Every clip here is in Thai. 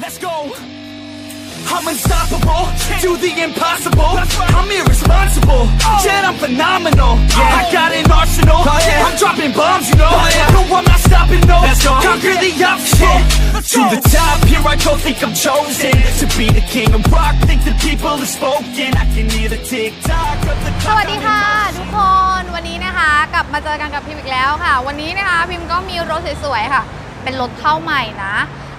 Let's go. I'm unstoppable, do the impossible. I'm irresponsible, yet I'm phenomenal. I got an arsenal, I'm dropping bombs, you know. No, I'm not stopping, no. Conquer the obstacle. To the top, here I go, think I'm chosen to be the king of rock. Think the people have spoken. I can hear the tick tock of the ส clock. วัสดีค่ะทุกคนวันนี้นะคะกลับมาเจอกันกับพิมอีกแล้วค่ะ วันนี้นะคะพิมก็มีรถสวยๆค่ะ เป็นรถเข้าใหม่นะ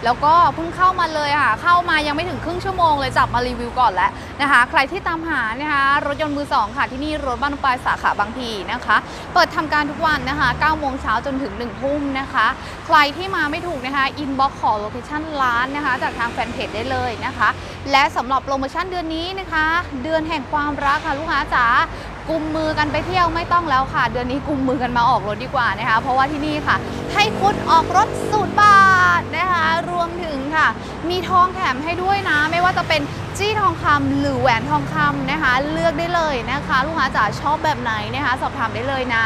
แล้วก็เพิ่งเข้ามาเลยค่ะ เข้ามายังไม่ถึงครึ่งชั่วโมงเลยจับมารีวิวก่อนแล้วนะคะ ใครที่ตามหานะคะรถยนต์มือสองค่ะที่นี่รถบ้านปลายสาขาบางพีนะคะ เปิดทำการทุกวันนะคะ9โมงเช้าจนถึง1ทุ่มนะคะ ใครที่มาไม่ถูกนะคะอินบ็อกขอโลเคชั่นร้านนะคะ จากทางแฟนเพจได้เลยนะคะ และสำหรับโปรโมชั่นเดือนนี้นะคะ เดือนแห่งความรักค่ะลูกค้าจ๋ากุมมือกันไปเที่ยวไม่ต้องแล้วค่ะ เดือนนี้กุมมือกันมาออกรถดีกว่านะคะ เพราะว่าที่นี่ค่ะ ให้คุณออกรถสูตรบาท มีทองแถมให้ด้วยนะ ไม่ว่าจะเป็นจี้ทองคำหรือแหวนทองคำนะคะ เลือกได้เลยนะคะ ลูกค้าจ๋าชอบแบบไหนนะคะ สอบถามได้เลยนะ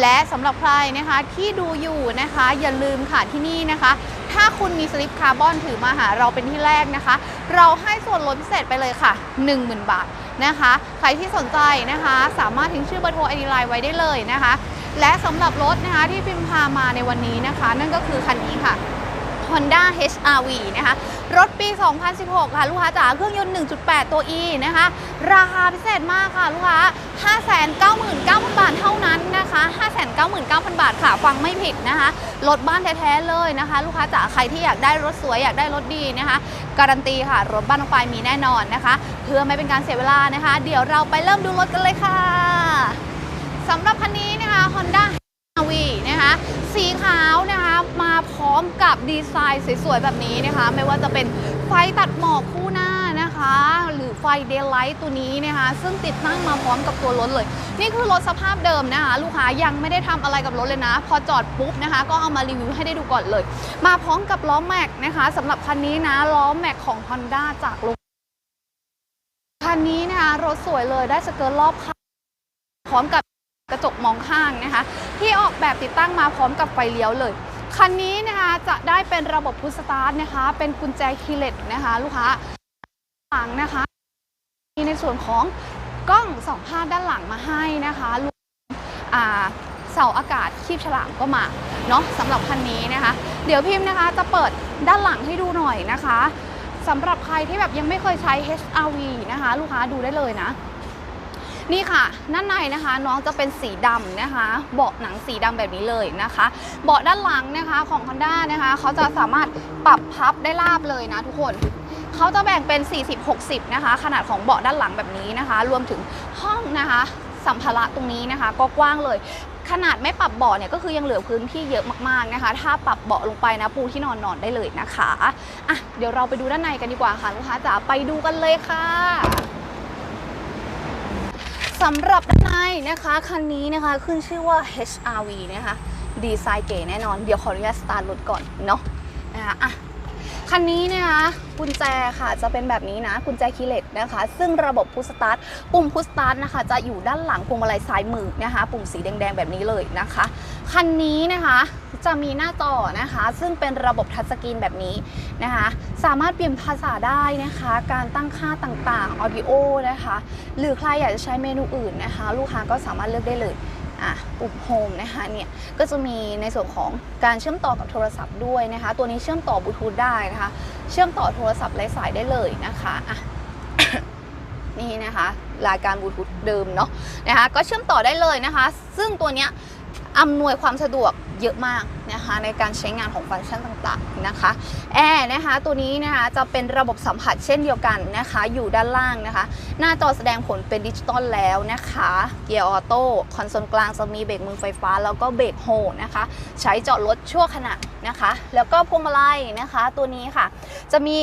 และสำหรับใครนะคะที่ดูอยู่นะคะ อย่าลืมค่ะที่นี่นะคะ ถ้าคุณมีสลิปคาร์บอนถือมาหาเราเป็นที่แรกนะคะ เราให้ส่วนลดพิเศษไปเลยค่ะ 10,000 บาทนะคะ ใครที่สนใจนะคะ สามารถทิ้งชื่อเบอร์โทรไอดีไลน์ไว้ได้เลยนะคะ และสำหรับรถนะคะที่พิมพามาในวันนี้นะคะ นั่นก็คือคันนี้ค่ะ Honda HRV นะคะ รถปี 2016 ค่ะ ลูกค้าจ๋าเครื่องยนต์ 1.8 ตัว E นะคะ ราคาพิเศษมากค่ะลูกค้า 599,000 บาทเท่านั้นนะคะ 599,000 บาทค่ะ ฟังไม่ผิดนะคะ รถบ้านแท้ ๆ เลยนะคะ ลูกค้าจ๋าใครที่อยากได้รถสวย อยากได้รถดีนะคะ การันตีค่ะ รถบ้านน้องปลายมีแน่นอนนะคะ เพื่อไม่เป็นการเสียเวลานะคะ เดี๋ยวเราไปเริ่มดูรถกันเลยค่ะสำหรับคันนี้นะคะ Honda HRV นะคะสีขาวนะคะมาพ ร้อมกับดีไซน์สวยๆ แบบนี้นะคะ ไม่ว่าจะเป็นไฟตัดหมอกคู่หน้านะคะ หรือไฟเดย์ไลท์ตัวนี้นะคะ ซึ่งติดตั้งมาพร้อมกับตัวรถเลย นี่คือรถสภาพเดิมนะคะ ลูกค้ายังไม่ได้ทำอะไรกับรถเลยนะ พอจอดปุ๊บนะคะ ก็เอามารีวิวให้ได้ดูก่อนเลย มาพร้อมกับล้อแม็กนะคะสำหรับคันนี้นะล้อแม็กของ Honda จากโรงคันนี้นะคะรถสวยเลยได้สเกิร์ตรอบคันพร้อมกับกระจกมองข้างนะคะ ที่ออกแบบติดตั้งมาพร้อมกับไฟเลี้ยวเลย คันนี้นะคะจะได้เป็นระบบพุชสตาร์ทนะคะ เป็นกุญแจคีย์เลสนะคะ ลูกค้าหลังนะคะ มีในส่วนของกล้องสองภาพด้านหลังมาให้นะคะรวมเสาอากาศคีบฉลามก็มาเนาะสำหรับคันนี้นะคะ เดี๋ยวพิมพ์นะคะจะเปิดด้านหลังให้ดูหน่อยนะคะสำหรับใครที่แบบยังไม่เคยใช้ HRV นะคะ ลูกค้าดูได้เลยนะ นี่ค่ะด้านในนะคะน้องจะเป็นสีดำนะคะ เบาะหนังสีดำแบบนี้เลยนะคะ เบาะด้านหลังนะคะของ Honda นะคะเขาจะสามารถปรับพับได้ราบเลยนะทุกคนเขาจะแบ่งเป็น 40-60 นะคะ ขนาดของเบาะด้านหลังแบบนี้นะคะ รวมถึงห้องนะคะสัมภาระตรงนี้นะคะ ก็กว้างเลย ขนาดไม่ปรับเบาะเนี่ยก็คือยังเหลือพื้นที่เยอะมากๆนะคะ ถ้าปรับเบาะลงไปนะปูที่นอนนอนได้เลยนะคะอะเดี๋ยวเราไปดูด้านในกันดีกว่าค่ะลูกค้าจ๋าไปดูกันเลยค่ะ สำหรับด้านในนะคะคันนี้นะคะขึ้นชื่อว่า HRV นะคะดีไซน์เก๋แน่นอน เดี๋ยวขออนุญาตสตาร์ทรถก่อนเนาะนะคะอะ คันนี้นะคะกุญแจค่ะจะเป็นแบบนี้นะกุญแจคีย์เลสนะคะ ซึ่งระบบพุชสตาร์ทปุ่มพุชสตาร์ทนะคะ จะอยู่ด้านหลังพวงมาลัยซ้ายมือนะคะ ปุ่มสีแดงๆแบบนี้เลยนะคะ คันนี้นะคะจะมีหน้าจอนะคะ ซึ่งเป็นระบบทัชสกรีนแบบนี้นะคะ สามารถเปลี่ยนภาษาได้นะคะ การตั้งค่าต่างๆ Audio นะคะ หรือใครอยากจะใช้เมนูอื่นนะคะ ลูกค้าก็สามารถเลือกได้เลย อะปุ่มโฮมนะคะเนี่ยก็จะมีในส่วนของการเชื่อมต่อกับโทรศัพท์ด้วยนะคะ ตัวนี้เชื่อมต่อบลูทูธได้นะคะ เชื่อมต่อโทรศัพท์ไร้สายได้เลยนะคะอะนี่นะคะรายการบลูทูธเดิมเนาะนะคะ ก็เชื่อมต่อได้เลยนะคะ ซึ่งตัวเนี้ยอำนวยความสะดวก เยอะมากนะคะในการใช้งานของฟังก์ชันต่างๆนะคะแอร์นะคะตัวนี้นะคะจะเป็นระบบสัมผัสเช่นเดียวกันนะคะอยู่ด้านล่างนะคะ หน้าจอแสดงผลเป็นดิจิตอลแล้วนะคะเกียร์ออโต้คอนโซลกลางจะมีเบรกมือไฟฟ้า แล้วก็เบรกโฮนะคะ ใช้จอดรถชั่วขณะนะคะ แล้วก็พวงมาลัยนะคะตัวนี้ค่ะ จะมี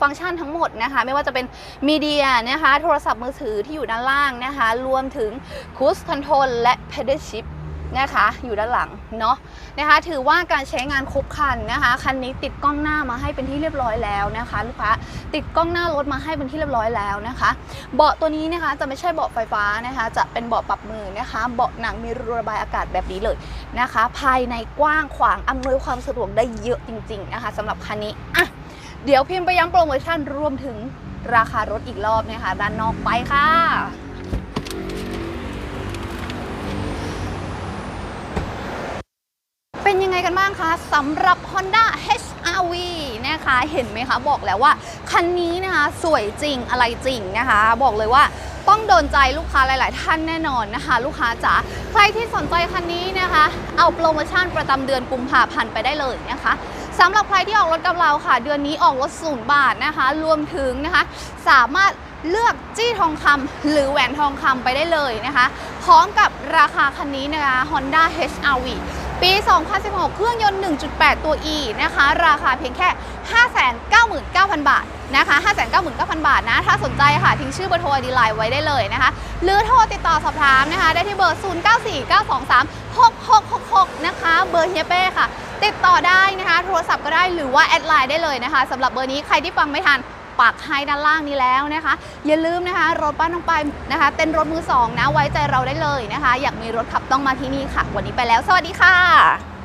ฟังก์ชันทั้งหมดนะคะ ไม่ว่าจะเป็นมีเดียนะคะ โทรศัพท์มือถือที่อยู่ด้านล่างนะคะ รวมถึงคูสคอนโทรลและ pedal shift นะคะอยู่ด้านหลังเนาะนะคะ ถือว่าการใช้งานครบคันนะคะคันนี้ติดกล้องหน้ามาให้เป็นที่เรียบร้อยแล้วนะคะ ลูกค้าติดกล้องหน้ารถมาให้เป็นที่เรียบร้อยแล้วนะคะ เบาะตัวนี้นะคะจะไม่ใช่เบาะไฟฟ้านะคะ จะเป็นเบาะปรับมือนะคะ เบาะหนังมีรูระบายอากาศแบบนี้เลยนะคะ ภายในกว้างขวางอำนวยความสะดวกได้เยอะจริง ๆ นะคะสำหรับคันนี้อะเดี๋ยวพิมพ์ไปย้ำโปรโมชั่นรวมถึงราคารถอีกรอบนะคะด้านนอกไปค่ะ เป็นยั งไงกันบ้างคะสำหรับ Honda HR-V นะคะเห็นไหมคะบอกแล้วว่า คันนี้นะคะสวยจริงอะไรจริงนะคะ บอกเลยว่าต้องโดนใจลูกค้าหลาย ๆ ท่านแน่นอนนะคะ ลูกค้าจ๋าใครที่สนใจคันนี้นะคะ เอาโปรโมชั่นประจำเดือนกุมภาพันธ์ไปได้เลยนะคะสำหรับใครที่ออกรถกับเราค่ะ เดือนนี้ออกรถศูนย์บาทนะคะ รวมถึงนะคะ สามารถเลือกจี้ทองคำหรือแหวนทองคำไปได้เลยนะคะ พร้อมกับราคาคันนี้นะคะ Honda HR-V ปี 2016 เครื่องยนต์ 1.8 ตัว E นะคะ ราคาเพียงแค่ 599,000 บาทนะคะ 599,000 บาทนะ ถ้าสนใจค่ะ ทิ้งชื่อเบอร์โทรอดีไลน์ไว้ได้เลยนะคะ หรือโทรติดต่อสอบถามนะคะ ได้ที่เบอร์ 0949236666 นะคะ เบอร์เฮียเป้ค่ะ ติดต่อได้นะคะ โทรศัพท์ก็ได้หรือว่าแอดไลน์ได้เลยนะคะสำหรับเบอร์นี้ใครที่ฟังไม่ทัน ปักให้ด้านล่างนี้แล้วนะคะ อย่าลืมนะคะ รถบ้านน้องไปนะคะ เต้นรถมือสองนะไว้ใจเราได้เลยนะคะ อยากมีรถขับต้องมาที่นี่ค่ะ วันนี้ไปแล้ว สวัสดีค่ะ